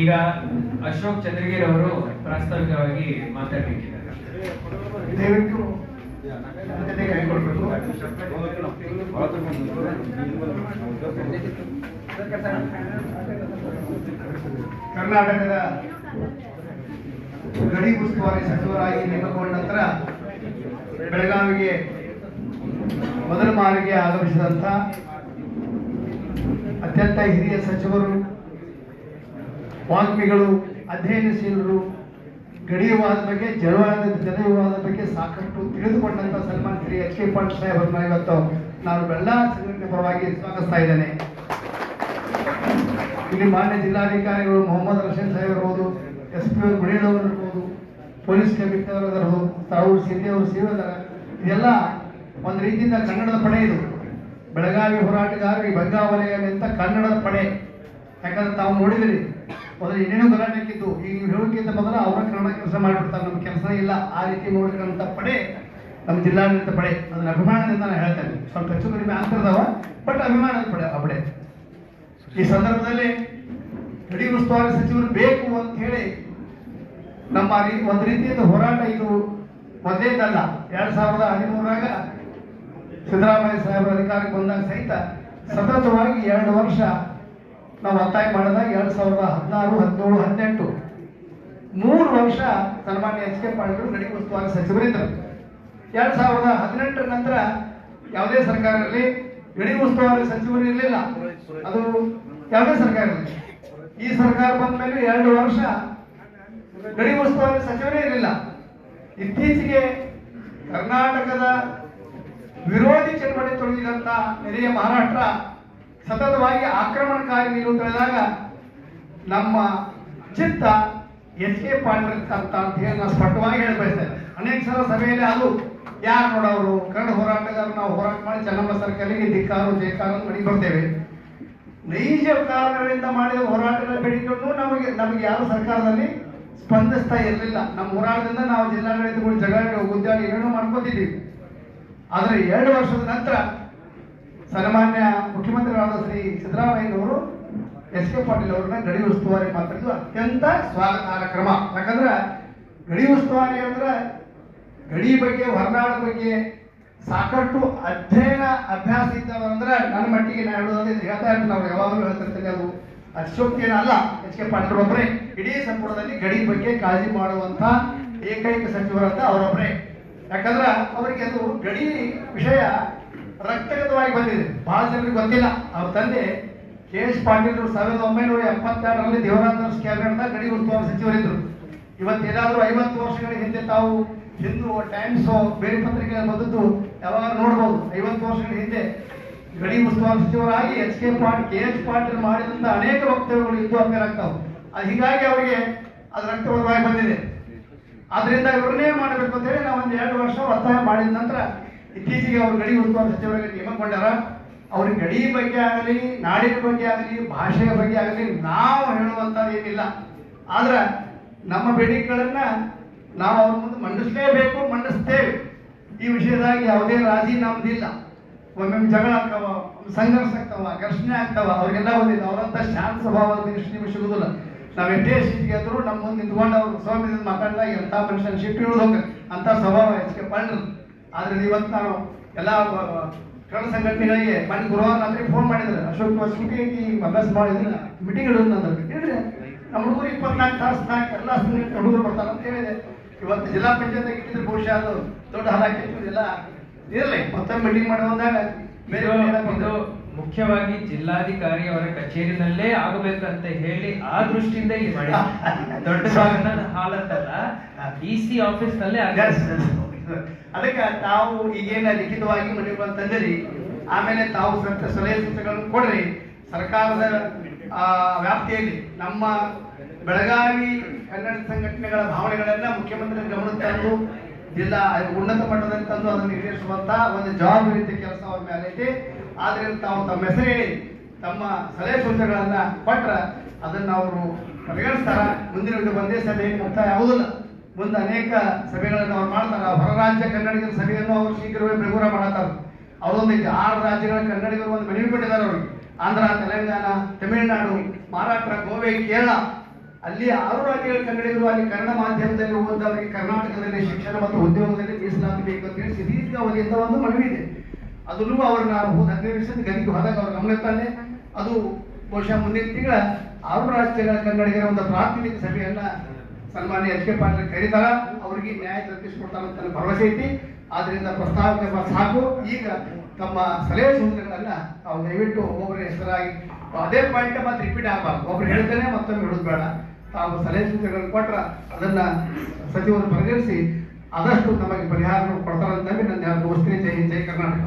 ಈಗ ಅಶೋಕ್ ಚಂದ್ರಗಿರಿ ಅವರು ಪ್ರಾಸ್ತಾವಿಕವಾಗಿ ಮಾತಾಡಬೇಕಿದ್ದಾರೆ. ಕರ್ನಾಟಕದ ಗಡಿ ಉಸ್ತುವಾರಿ ಸಚಿವರಾಗಿ ನೇಮಕಗೊಂಡ ನಂತರ ಬೆಳಗಾವಿಗೆ ಮೊದಲ ಮಾರಿಗೆ ಆಗಮಿಸಿದಂತ ಅತ್ಯಂತ ಹಿರಿಯ ಸಚಿವರು ವಾಗ್ಮಿಗಳು ಅಧ್ಯಯನಶೀಲರು ಗಡಿಯುವಾದ ಬಗ್ಗೆ ಜನವಾದ ಜನವಾದ ಬಗ್ಗೆ ಸಾಕಷ್ಟು ತಿಳಿದುಕೊಂಡಂತ ಸಲ್ಮಾನ್ ಶ್ರೀ ಎಚ್ ಕೆ ಪಾಟೀಲ್ ಸಾಹೇಬರನ್ನ ಇವತ್ತು ನಾನು ಬೆಲ್ಲ ಪರವಾಗಿ ಸ್ವಾಗತಿಸ್ತಾ ಇದ್ದೇನೆ. ಇಲ್ಲಿ ಮಾನ್ಯ ಜಿಲ್ಲಾಧಿಕಾರಿಗಳು ಮೊಹಮ್ಮದ್ ರಶೀದ್ ಸಾಹೇಬ್ ಇರ್ಬೋದು, ಎಸ್ ಪಿ ಅವರು ಇರ್ಬೋದು, ಪೊಲೀಸ್ ಕಮಿಷನರ್ ಇರ್ಬೋದು ತಾವು ಸಿದ್ದಿ ಅವರು ಇದೆಲ್ಲ ಒಂದು ರೀತಿಯಿಂದ ಕನ್ನಡದ ಪಡೆ ಇದು. ಬೆಳಗಾವಿ ಹೋರಾಟಗಾರರಿಗೆ ಬಂಗಾವಲಯ ಅಂತ ಕನ್ನಡದ ಪಡೆ. ಯಾಕಂದ್ರೆ ತಾವು ನೋಡಿದಿರಿ ಮೊದಲು ಏನೇನೋ ಗಲಾಟೆಕ್ಕಿದ್ದು ಈಗ ನೀವು ಹೇಳೋಕ್ಕಿಂತ ಮೊದಲು ಅವರ ಕನ್ನಡ ಕೆಲಸ ಮಾಡಿಬಿಡ್ತಾರೆ ನಮ್ಮ ಕೆಲಸ ಇಲ್ಲ, ಆ ರೀತಿ ನೋಡಿಕೊಂಡಂಥ ಪಡೆ ನಮ್ಮ ಜಿಲ್ಲಾಡಳಿತ ಪಡೆ. ಅದನ್ನ ಅಭಿಮಾನದಿಂದ ನಾನು ಹೇಳ್ತೇನೆ ಸ್ವಲ್ಪ ಹೆಚ್ಚು ಕಡಿಮೆ ಆಗ್ತಿರ್ತಾವ ಬಟ್ ಅಭಿಮಾನದ ಪಡೆ, ಆ ಪಡೆ. ಈ ಸಂದರ್ಭದಲ್ಲಿ ಗಡಿ ಉಸ್ತುವಾರಿ ಸಚಿವರು ಬೇಕು ಅಂತ ಹೇಳಿ ನಮ್ಮ ಒಂದು ರೀತಿಯಿಂದ ಹೋರಾಟ ಇದು ಒಂದೇದಲ್ಲ ಎರಡ್ ಸಾವಿರದ ಹದಿಮೂರಾಗ ಸಿದ್ದರಾಮಯ್ಯ ಸಾಹೇಬರ ಅಧಿಕಾರಕ್ಕೆ ಬಂದಾಗ ಸಹಿತ ಸತತವಾಗಿ ಎರಡು ವರ್ಷ ನಾವು ಒತ್ತಾಯ ಮಾಡಿದಾಗ ಎರಡು ಸಾವಿರದ ಹದಿನಾರು, ಹದಿನೇಳು, ಹದಿನೆಂಟು. ಮೂರು ವರ್ಷ ಸನ್ಮಾನ್ಯ ಎಚ್ ಕೆ ಪಾಟೀಲ್ ಗಡಿ ಉಸ್ತುವಾರಿ ಸಚಿವರಿದ್ದರು ಎರಡು ಸಾವಿರದ ಹದಿನೆಂಟರ ನಂತರ ಯಾವುದೇ ಸರ್ಕಾರ ಇರಲಿ ಗಡಿ ಉಸ್ತುವಾರಿ ಸಚಿವರು ಇರಲಿಲ್ಲ. ಅದು ಯಾವುದೇ ಸರ್ಕಾರ ಇರಲಿ. ಈ ಸರ್ಕಾರ ಬಂದ ಮೇಲೆ ಎರಡು ವರ್ಷ ಗಡಿ ಉಸ್ತುವಾರಿ ಸಚಿವರೇ ಇರಲಿಲ್ಲ. ಇತ್ತೀಚೆಗೆ ಕರ್ನಾಟಕದ ವಿರೋಧಿ ಚಳವಳಿ ತೊಡಗಿದಂತ ನೆರೆಯ ಮಹಾರಾಷ್ಟ್ರ ಸತತವಾಗಿ ಆಕ್ರಮಣಕಾರಿ ನೀರು ತಿಳಿದಾಗ ನಮ್ಮ ಚಿತ್ತ ಎಷ್ಟೇ ಪಾಟೀಲ್ ಅಂತ ಹೇಳಿ ನಾನು ಸ್ಪಷ್ಟವಾಗಿ ಅನೇಕ ಸಲ ಸಭೆಯಲ್ಲಿ ಅದು ಯಾರು ನೋಡೋರು ಕನ್ನಡ ಹೋರಾಟಗಾರರು ನಾವು ಹೋರಾಟ ಮಾಡಿ ಚೆನ್ನಮ್ಮ ಸರ್ಕಾರಿಗೆ ಧಿಕ್ಕಾರು ಜೇಕಾರು ಮಡಿ ಬರ್ತೇವೆ. ನೈಜ ಕಾರಣಗಳಿಂದ ಮಾಡಿದ ಹೋರಾಟಗಳ ಬೇಡಿಕೆಯನ್ನು ನಮಗೆ ನಮಗೆ ಯಾವ ಸರ್ಕಾರದಲ್ಲಿ ಸ್ಪಂದಿಸ್ತಾ ಇರಲಿಲ್ಲ. ನಮ್ಮ ಹೋರಾಟದಿಂದ ನಾವು ಜಿಲ್ಲಾಡಳಿತಗಳು ಜಗಳ ಉದ್ಯೋಗ ಏನೇನೋ ಮಾಡ್ಕೋತಿದ್ದೀವಿ ಆದರೆ ಎರಡು ವರ್ಷದ ನಂತರ ಸನ್ಮಾನ್ಯ ಮುಖ್ಯಮಂತ್ರಿಗಳಾದ ಶ್ರೀ ಸಿದ್ದರಾಮಯ್ಯನವರು ಎಸ್ ಕೆ ಪಾಟೀಲ್ ಅವರನ್ನ ಗಡಿ ಉಸ್ತುವಾರಿ ಮಾತಾಡಿದ್ದು ಅತ್ಯಂತ ಸ್ವಾಗತಾರ್ಹ ಕ್ರಮ. ಯಾಕಂದ್ರೆ ಗಡಿ ಉಸ್ತುವಾರಿ ಅಂದ್ರೆ ಗಡಿ ಬಗ್ಗೆ, ಹೊರನಾಡ ಬಗ್ಗೆ ಸಾಕಷ್ಟು ಅಧ್ಯಯನ ಅಭ್ಯಾಸ ಇದ್ದವಂದ್ರೆ ನನ್ನ ಮಟ್ಟಿಗೆ ನಾನು ಹೇಳೋದು ಹೇಳ್ತಾ ಇರ್ತೀನಿ ನಾವು ಯಾವಾಗಲೂ ಹೇಳ್ತಿರ್ತೀನಿ ಅದು ಅಶೋಕ್ತಿ ಅಲ್ಲ. ಎಚ್ ಕೆ ಪಾಟೀಲ್ ಒಬ್ಬರೇ ಇಡೀ ಸಂಪುಟದಲ್ಲಿ ಗಡಿ ಬಗ್ಗೆ ಕಾಳಜಿ ಮಾಡುವಂತ ಏಕೈಕ ಸಚಿವರಂತ ಅವರೊಬ್ಬರೇ ಯಾಕಂದ್ರೆ ಅವರಿಗೆ ಅದು ಗಡಿ ವಿಷಯ ರಕ್ತಗತವಾಗಿ ಬಂದಿದೆ. ಬಹಳ ಜನರಿಗೆ ಗೊತ್ತಿಲ್ಲ. ಅವ್ರ ತಂದೆ ಕೆ ಎಸ್ ಪಾಟೀಲ್ ಸಾವಿರದ ಒಂಬೈನೂರ ಎಪ್ಪತ್ತಾರರಲ್ಲಿ ದೇವರಾಜ ಕ್ಯಾಬಿನೆಟ್ನ ಗಡಿ ಉಸ್ತುವಾರಿ ಸಚಿವರಿದ್ದರು ಇವತ್ತೇನಾದರೂ ಐವತ್ತು ವರ್ಷಗಳ ಹಿಂದೆ ತಾವು ಹಿಂದೂ ಟೈಮ್ಸ್ ಬೇರೆ ಪತ್ರಿಕೆ ಬಂದದ್ದು ಯಾವಾಗ ನೋಡ್ಬೋದು. ಐವತ್ತು ವರ್ಷಗಳ ಹಿಂದೆ ಗಡಿ ಉಸ್ತುವಾರಿ ಸಚಿವರಾಗಿ ಎಚ್ ಕೆ ಪಾಟ್, ಕೆ ಎಚ್ ಪಾಟೀಲ್ ಮಾಡಿದಂತ ಅನೇಕ ವಕ್ತವ್ಯಗಳು ಇಂದು ಅಂತ ಆಗ್ತಾವೆ ಅದು ಹೀಗಾಗಿ ಅವರಿಗೆ ಅದು ರಕ್ತವಾಗಿ ಬಂದಿದೆ. ಆದ್ರಿಂದ ಇವರನ್ನೇ ಮಾಡಬೇಕು ಅಂತೇಳಿ ನಾವು ಒಂದು ಎರಡು ವರ್ಷ ಒತ್ತಾಯ ಮಾಡಿದ ನಂತರ ಇತ್ತೀಚೆಗೆ ಅವರು ಗಡಿ ಉಸ್ತುವಾರಿ ಸಚಿವರಾಗಿ ನೇಮಕೊಂಡಾರ ಅವ್ರಿಗೆ ಗಡಿ ಬಗ್ಗೆ ಆಗಲಿ, ನಾಡಿನ ಬಗ್ಗೆ ಆಗಲಿ, ಭಾಷೆಯ ಬಗ್ಗೆ ಆಗಲಿ ನಾವು ಹೇಳುವಂಥದ್ದು ಏನಿಲ್ಲ. ಆದ್ರೆ ನಮ್ಮ ಬೇಡಿಕೆಗಳನ್ನ ನಾವು ಅವ್ರ ಮುಂದೆ ಮಂಡಿಸಲೇಬೇಕು, ಮಂಡಿಸ್ತೇವೆ. ಈ ವಿಷಯದಾಗ ಯಾವುದೇ ರಾಜಿ ನಮ್ದಿಲ್ಲ ಒಮ್ಮೊಮ್ಮೆ ಜಗಳ ಆಗ್ತಾವ, ಸಂಘರ್ಷ ಆಗ್ತಾವ, ಘರ್ಷಣೆ ಆಗ್ತಾವ, ಅವ್ರಿಗೆಲ್ಲ ಒಂದಿಲ್ಲ. ಅವರಂತ ಶಾಂತ ಮನುಷ್ಯ ನಿಮಗೆ ಸಿಗುದಿಲ್ಲ. ನಾವ್ ಎಷ್ಟೇ ಸಿಟ್ಟಿಗೆ ಆದ್ರೂ ನಮ್ಮ ಮುಂದೆ ನಿಂತ್ಕೊಂಡು ಅವ್ರು ಸ್ವಾಮಿ ಮಾತಾಡಿದಾಗ ಎಂತ ಮನುಷ್ಯನ ಸಿಟ್ಟು ಇಳಿದು ಅಂತ ಸ್ವಭಾವ ಹೆಚ್ಚಿಗೆ ಪಂಡ್ರು ಆದ್ರೆ ಇವತ್ತು ನಾನು ಎಲ್ಲ ಕನ್ನಡ ಸಂಘಟನೆಗಳಿಗೆ ಮನೆ ಗುರುವಾರ ರಾತ್ರಿ ಫೋನ್ ಮಾಡಿದ್ರೆ ಅಶೋಕ್ ಕುಮಾರ್ ಐತಿ ಅಭ್ಯಾಸ ಮಾಡಿದ್ರೆ ಮೀಟಿಂಗ್ ಇಡೋದು ಅಂತ ಹೇಳಿದ್ರೆ ನಮ್ಮ ಹುಡುಗರು ಇಪ್ಪತ್ನಾಲ್ಕು ತಾಸು ನಾಲ್ಕು ಎಲ್ಲ ಹುಡುಗರು ಬರ್ತಾರೆ ಅಂತ ಹೇಳಿದೆ. ಇವತ್ತು ಜಿಲ್ಲಾ ಪಂಚಾಯತ್ ಇಟ್ಟಿದ್ರೆ ಬಹುಶಃ ಅದು ದೊಡ್ಡ ಹಾಲಾಕಿತ್ತು ಎಲ್ಲ ಇರಲಿ ಮತ್ತೊಮ್ಮೆ ಮೀಟಿಂಗ್ ಮಾಡಿ ಬಂದಾಗ ಬೇರೆ ಇದು- ಮುಖ್ಯವಾಗಿ ಜಿಲ್ಲಾಧಿಕಾರಿ ಅವರ ಕಚೇರಿನಲ್ಲೇ ಆಗಬೇಕಂತ ಹೇಳಿ ಆ ದೃಷ್ಟಿಯಿಂದ ಇಲ್ಲಿ ಮಾಡಿ ದೊಡ್ಡ ಭಾಗದ ಹಾಲತ್ತಲ್ಲ ಡಿ ಸಿ ಆಫೀಸ್ ನಲ್ಲೇ ಆಗ. ಅದಕ್ಕೆ ತಾವು ಈಗೇನ ಲಿಖಿತವಾಗಿ ಮನೆಗಳು ತಂದಿರಿ ಆಮೇಲೆ ತಾವು ಸಲಹೆ ಸೂಚನೆಗಳನ್ನು ಕೊಡ್ರಿ. ಸರ್ಕಾರದ ವ್ಯಾಪ್ತಿಯಲ್ಲಿ ನಮ್ಮ ಬೆಳಗಾವಿ ಕನ್ನಡ ಸಂಘಟನೆಗಳ ಭಾವನೆಗಳನ್ನ ಮುಖ್ಯಮಂತ್ರಿ ಗಮನ ತಂದು, ಜಿಲ್ಲಾ ಉನ್ನತ ಮಟ್ಟದಲ್ಲಿ ತಂದು ಅದನ್ನು ಈಡೇರಿಸುವಂತ ಒಂದು ಜವಾಬ್ದಾರಿ ಕೆಲಸ ಅವ್ರ ಮೇಲೆ ಐತಿ. ಆದ್ರಿಂದ ತಾವು ತಮ್ಮ ಹೆಸರು ಹೇಳಿ, ತಮ್ಮ ಸಲಹೆ ಸೂಚನೆಗಳನ್ನ ಕೊಟ್ರ ಅದನ್ನ ಅವರು ಪರಿಗಣಿಸ್ತಾರ. ಮುಂದಿನ ಒಂದು ಒಂದೇ ಸಭೆ ಮುಕ್ತಾಯ ಆಗುದಿಲ್ಲ ಮುಂದೆ ಅನೇಕ ಸಭೆಗಳನ್ನು ಅವ್ರು ಮಾಡ್ತಾರೆ. ಹೊರ ರಾಜ್ಯ ಕನ್ನಡಿಗರ ಸಭೆಯನ್ನು ಅವರು ಶೀಘ್ರವೇ ಬೆಳಗುರ ಮಾಡತ್ತಾರೆ. ಅವರೊಂದು ಆರು ರಾಜ್ಯಗಳ ಕನ್ನಡಿಗರು ಒಂದು ಮನವಿ ಕೊಟ್ಟಿದ್ದಾರೆ ಅವರು. ಆಂಧ್ರ, ತೆಲಂಗಾಣ, ತಮಿಳುನಾಡು, ಮಹಾರಾಷ್ಟ್ರ, ಗೋವೆ, ಕೇರಳ. ಅಲ್ಲಿ ಆರು ರಾಜ್ಯಗಳ ಕನ್ನಡಿಗರು ಅಲ್ಲಿ ಕನ್ನಡ ಮಾಧ್ಯಮದಲ್ಲಿ ಓದಿದವರಿಗೆ ಕರ್ನಾಟಕದಲ್ಲಿ ಶಿಕ್ಷಣ ಮತ್ತು ಉದ್ಯೋಗದಲ್ಲಿ ಮೀಸಲಾತಿ ಬೇಕು ಅಂತ ಹೇಳಿ ದೀರ್ಘಾವಧಿಯಿಂದ ಒಂದು ಮನವಿ ಇದೆ. ಅದನ್ನು ಅವ್ರನ್ನ ನಾನು ಹೋದ ಹದಿನೈದು ವರ್ಷದ ಗದಿಗೆ ಅವ್ರು ಗಮನಿಸ್ತಾನೆ ಅದು ಬಹುಶಃ ಮುಂದಿನ ತಿಂಗಳ ಆರು ರಾಜ್ಯಗಳ ಕನ್ನಡಿಗರ ಒಂದು ಪ್ರಾಥಮಿಕ ಸಭೆಯನ್ನ ಸನ್ಮಾನ್ಯ ಎಚ್ ಕೆ ಪಾಟೀಲ್ ಕರೀತಾರ ಅವರಿಗೆ ನ್ಯಾಯ ದೊರಕಿಸಿಕೊಡ್ತಾರ ಅಂತ ಭರವಸೆ ಐತಿ. ಆದ್ರಿಂದ ಪ್ರಸ್ತಾವನೆ ಸಾಕು. ಈಗ ತಮ್ಮ ಸಲಹೆ ಸೂಚನೆಗಳನ್ನ ತಾವು ದಯವಿಟ್ಟು ಒಬ್ಬೊಬ್ಬರ ಹೆಸರಾಗಿ ಅದೇ ಪಾಯಿಂಟ್ ಮತ್ತೆ ರಿಪೀಟ್ ಆಗಬಾರ್ದು. ಒಬ್ರು ಹೇಳ್ತಾನೆ ಮತ್ತೊಮ್ಮೆ ಹೇಳೋದು ಬೇಡ ತಾವು ಸಲಹೆ ಸೂಚನೆಗಳನ್ನು ಕೊಟ್ರ ಅದನ್ನ ಸಚಿವರು ಪರಿಗಣಿಸಿ ಆದಷ್ಟು ನಮಗೆ ಪರಿಹಾರ ಕೊಡ್ತಾರಂತ ನನ್ನ ಮುಗಿಸ್ತೀನಿ ಜೈ ಜೈ ಕರ್ನಾಟಕ.